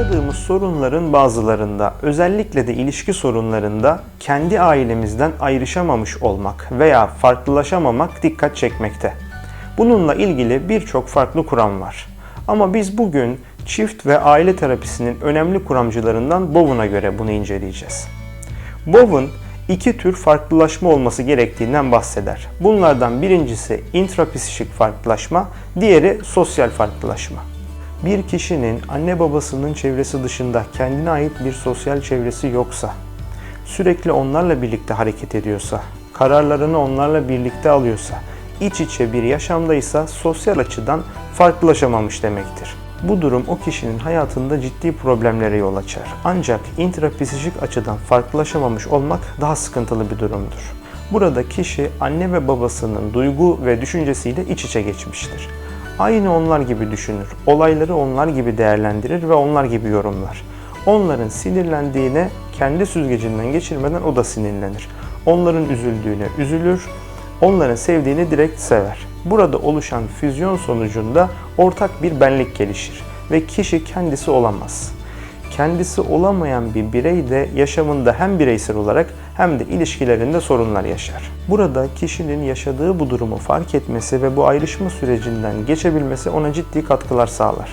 Yaşadığımız sorunların bazılarında, özellikle de ilişki sorunlarında kendi ailemizden ayrışamamış olmak veya farklılaşamamak dikkat çekmekte. Bununla ilgili birçok farklı kuram var. Ama biz bugün çift ve aile terapisinin önemli kuramcılarından Bowen'a göre bunu inceleyeceğiz. Bowen iki tür farklılaşma olması gerektiğinden bahseder. Bunlardan birincisi intrapsişik farklılaşma, diğeri sosyal farklılaşma. Bir kişinin anne babasının çevresi dışında kendine ait bir sosyal çevresi yoksa, sürekli onlarla birlikte hareket ediyorsa, kararlarını onlarla birlikte alıyorsa, iç içe bir yaşamdaysa sosyal açıdan farklılaşamamış demektir. Bu durum o kişinin hayatında ciddi problemlere yol açar. Ancak intrapsişik açıdan farklılaşamamış olmak daha sıkıntılı bir durumdur. Burada kişi anne ve babasının duygu ve düşüncesiyle iç içe geçmiştir. Aynı onlar gibi düşünür, olayları onlar gibi değerlendirir ve onlar gibi yorumlar. Onların sinirlendiğine kendi süzgecinden geçirmeden o da sinirlenir. Onların üzüldüğüne üzülür, onların sevdiğini direkt sever. Burada oluşan füzyon sonucunda ortak bir benlik gelişir ve kişi kendisi olamaz. Kendisi olamayan bir birey de yaşamında hem bireysel olarak hem de ilişkilerinde sorunlar yaşar. Burada kişinin yaşadığı bu durumu fark etmesi ve bu ayrışma sürecinden geçebilmesi ona ciddi katkılar sağlar.